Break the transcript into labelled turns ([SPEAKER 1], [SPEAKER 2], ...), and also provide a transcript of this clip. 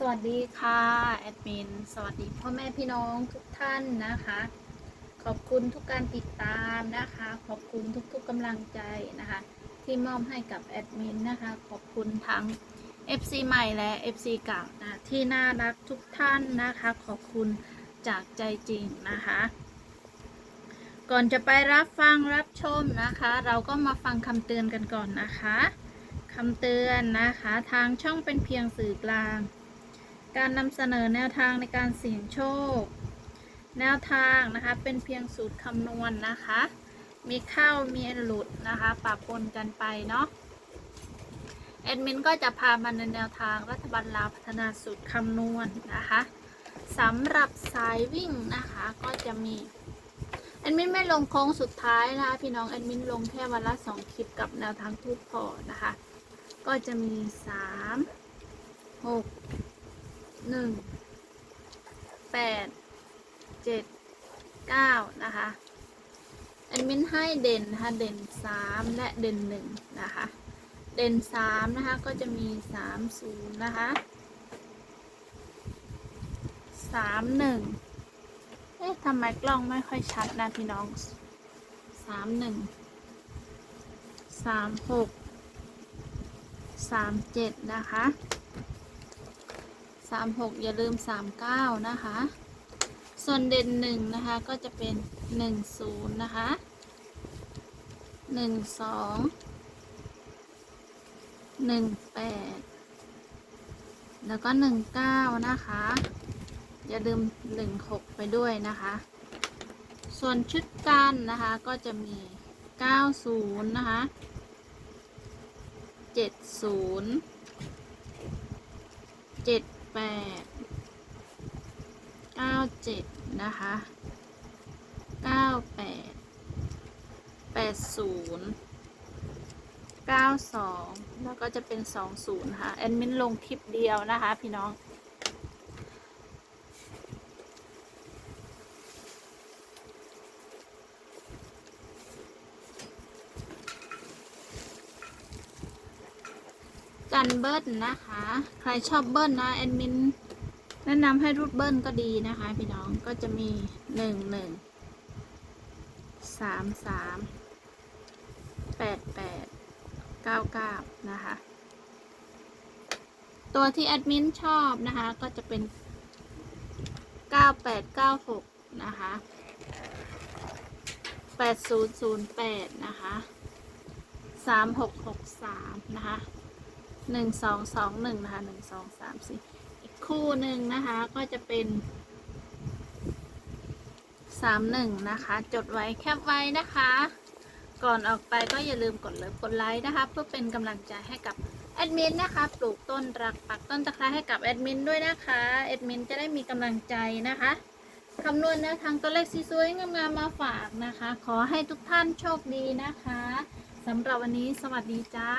[SPEAKER 1] สวัสดีค่ะแอดมิน สวัสดีพ่อแม่พี่น้องทุกท่านนะคะ ขอบคุณทุกการติดตามนะคะ ขอบคุณทุกๆกำลังใจนะคะ ที่มอบให้กับแอดมินนะคะ ขอบคุณทั้ง FC ใหม่และ FC เก่านะที่น่ารักทุกท่านนะคะ ขอบคุณจากใจจริงนะคะ ก่อนจะไปรับฟังรับชมนะคะ เราก็มาฟังคำเตือนกันก่อนนะคะคำเตือนนะคะ ทางช่องเป็นเพียงสื่อกลาง การนำเสนอแนวทางในการเสี่ยงโชค แนวทางนะคะเป็นเพียงสูตรคำนวณนะคะ มีเข้ามีหลุดนะคะปะปนกันไปเนาะแอดมินก็จะพามาในแนวทางรัฐบาลลาวพัฒนาสูตรคำนวณนะคะสำหรับสายวิ่งนะคะก็จะมีแอดมินไม่ลงโค้งสุดท้ายนะคะพี่น้องแอดมินลงแค่วันละสองคลิปกับแนวทางทูปพอนะคะ ก็จะมีสามหก หนึ่งแปดเจ็ดเก้านะคะแอดมินให้เด่นนะคะเด่นสามและเด่นหนึ่งนะคะเด่นสามนะคะก็จะมีสามศูนย์นะคะสามหนึ่งเอ๊ะทำไมกล้องไม่ค่อยชัดนะพี่น้องสามหนึ่งสามหกสามเจ็ดนะคะ สามหกอย่าลืมสามเก้านะคะ ส่วนเด่นหนึ่งนะคะก็จะเป็นหนึ่งศูนย์นะคะหนึ่งสองหนึ่งแปดแล้วก็หนึ่งเก้านะคะ อย่าลืมหนึ่งหกไปด้วยนะคะ ส่วนชุดกันนะคะก็จะมีเก้าศูนย์นะคะเจ็ดศูนย์เจ็ด แปดเก้าเจ็ดนะคะเก้าแปดแปดศูนย์เก้าสองแล้วก็จะเป็นสองศูนย์ค่ะแอดมินลงคลิปเดียวนะคะพี่น้อง กันเบิ้ลนะคะ ใครชอบเบิ้ลนะแอดมินแนะนำให้รูดเบิ้ลก็ดีนะคะ พี่น้องก็จะมีหนึ่งหนึ่งสามสามแปดแปดเก้าเก้านะคะ ตัวที่แอดมินชอบนะคะ ก็จะเป็นเก้าแปดเก้าหกนะคะแปดศูนย์ศูนย์แปดนะคะสามหกหกสามนะคะ หนึ่งสองสองหนึ่งนะคะหนึ่งสองสามสี่อีกคู่หนึ่งนะคะก็จะเป็นสามหนึ่งนะคะ จดไว้แคปไว้นะคะ ก่อนออกไปก็อย่าลืมกดเลิฟกดไลค์นะคะ เพื่อเป็นกำลังใจให้กับแอดมินนะคะ ปลูกต้นรักปักต้นตะไคร้ให้กับแอดมินด้วยนะคะแอดมินจะได้มีกำลังใจนะคะคำนวณแนวทางตัวเลขสวยๆงามๆมาฝากนะคะ ขอให้ทุกท่านโชคดีนะคะสำหรับวันนี้สวัสดีจ้า